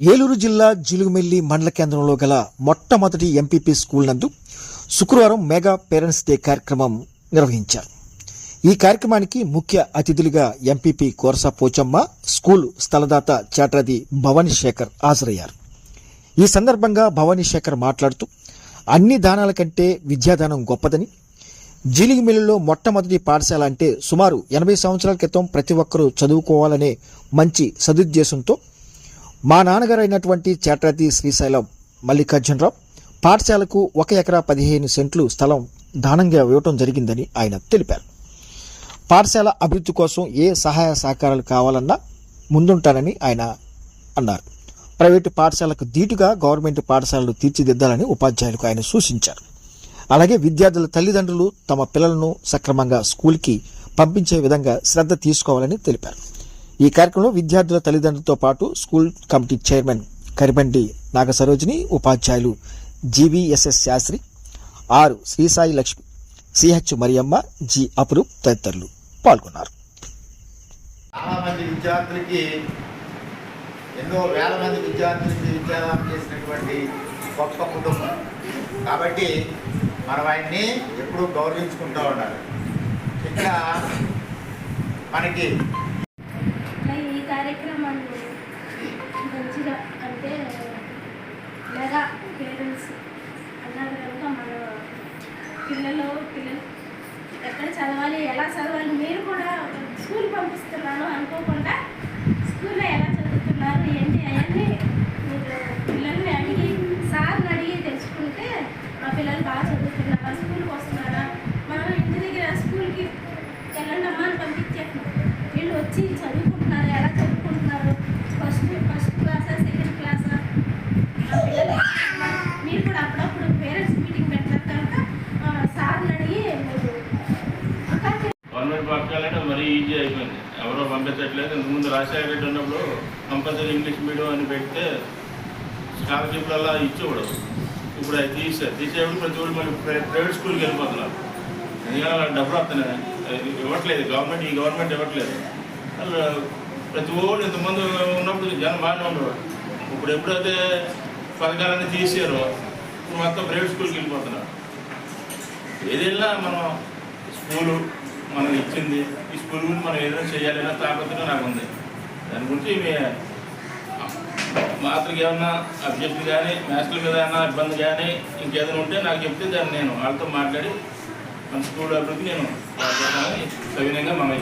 ఏలూరు జిల్లా జిలుగుమెల్లి మండల కేంద్రంలో గల మొట్టమొదటి ఎంపీపీ స్కూల్ నందు శుక్రవారం మెగా పేరెంట్స్ డే కార్యక్రమం నిర్వహించారు. ఈ కార్యక్రమానికి ముఖ్య అతిథులుగా ఎంపీపీ కోరస పోచమ్మ స్కూల్ స్థలదాత చాట్రది భవానీ శేఖర్ హాజరయ్యారు. ఈ సందర్భంగా భవానీ శేఖర్ మాట్లాడుతూ అన్ని దానాల కంటే విద్యాదానం గొప్పదని జీలిగిమిల్లిలో మొట్టమొదటి పాఠశాల అంటే సుమారు ఎనభై సంవత్సరాల క్రితం ప్రతి ఒక్కరూ చదువుకోవాలనే మంచి సదుద్దేశంతో మా నాన్నగారు అయినటువంటి శ్రీశైలం మల్లికార్జునరావు పాఠశాలకు ఒక ఎకరా పదిహేను సెంట్లు స్థలం దానంగా ఇవ్వటం జరిగిందని ఆయన తెలిపారు. పాఠశాల అభివృద్ధి కోసం ఏ సహాయ సహకారాలు కావాలన్నా ముందుంటానని ఆయన అన్నారు. ప్రైవేటు పాఠశాలకు ధీటుగా గవర్నమెంట్ పాఠశాలలు తీర్చిదిద్దాలని ఉపాధ్యాయులకు ఆయన సూచించారు. అలాగే విద్యార్థుల తల్లిదండ్రులు తమ పిల్లలను సక్రమంగా స్కూల్కి పంపించే విధంగా శ్రద్ధ తీసుకోవాలని తెలిపారు. ఈ కార్యక్రమంలో విద్యార్థుల తల్లిదండ్రులతో పాటు school committee chairman Karibandi Nagasarojini ఉపాధ్యాయులు జీవీఎస్ఎస్ శాస్త్రి ఆరు శ్రీసాయి లక్ష్మి సిహెచ్ మరియమ్మ జి అపురూప్ తదితరులు పాల్గొన్నారు. చాలా మంది విద్యార్థులకి ఎన్నో వేల మంది విద్యార్థులకి విద్యాదానం చేసినటువంటి గొప్ప కుటుంబం. కాబట్టి మనం ఆయన్ని ఎప్పుడూ గౌరవించుకుంటూ ఉండాలి. ఇక్కడ మనకి ఈ కార్యక్రమాన్ని మంచిగా అంటే మెగా పేరెంట్స్ అన్నారు కనుక మన పిల్లలు పిల్లలు ఎక్కడ చదవాలి ఎలా చదవాలి మీరు కూడా స్కూల్ పంపిస్తున్నాను అనుకో పంపించట్లేదు. ఇంతకుముందు రాజశేఖర రెడ్డి ఉన్నప్పుడు కంపల్సరీ ఇంగ్లీష్ మీడియం అని పెడితే స్కాలర్షిప్లలో ఇచ్చేవాడు. ఇప్పుడు అది తీసే తీసేప్పుడు ప్రతి ఒక్కరు మళ్ళీ ప్రైవేట్ స్కూల్కి వెళ్ళిపోతున్నారు. ఎందుకంటే వాళ్ళకి డబ్బులు వస్తున్నాయి. ఇవ్వట్లేదు. గవర్నమెంట్ ఈ గవర్నమెంట్ ఇవ్వట్లేదు. వాళ్ళు ప్రతి ఒక్కరు ఇంతమంది ఉన్నప్పుడు జనం బాగానే ఉండేవాడు ఇప్పుడు ఎప్పుడైతే పథకాలన్నీ తీసారో ఇప్పుడు మొత్తం ప్రైవేట్ స్కూల్కి వెళ్ళిపోతున్నారు. ఏదైనా మనం స్కూలు మనం ఇచ్చింది ఈ స్కూల్ గురించి మనం ఏదైనా చేయాలన్నా తాపత్రం నాకు ఉంది దాని గురించి మాత్రకి ఏమన్నా అబ్జెక్ట్ కానీ మ్యాథ్స్ల మీద ఏమన్నా ఇబ్బంది కానీ ఇంకేదైనా ఉంటే నాకు చెప్తే దాన్ని నేను వాళ్ళతో మాట్లాడి మన స్కూల్ అభివృద్ధి నేను సవినయంగా మనం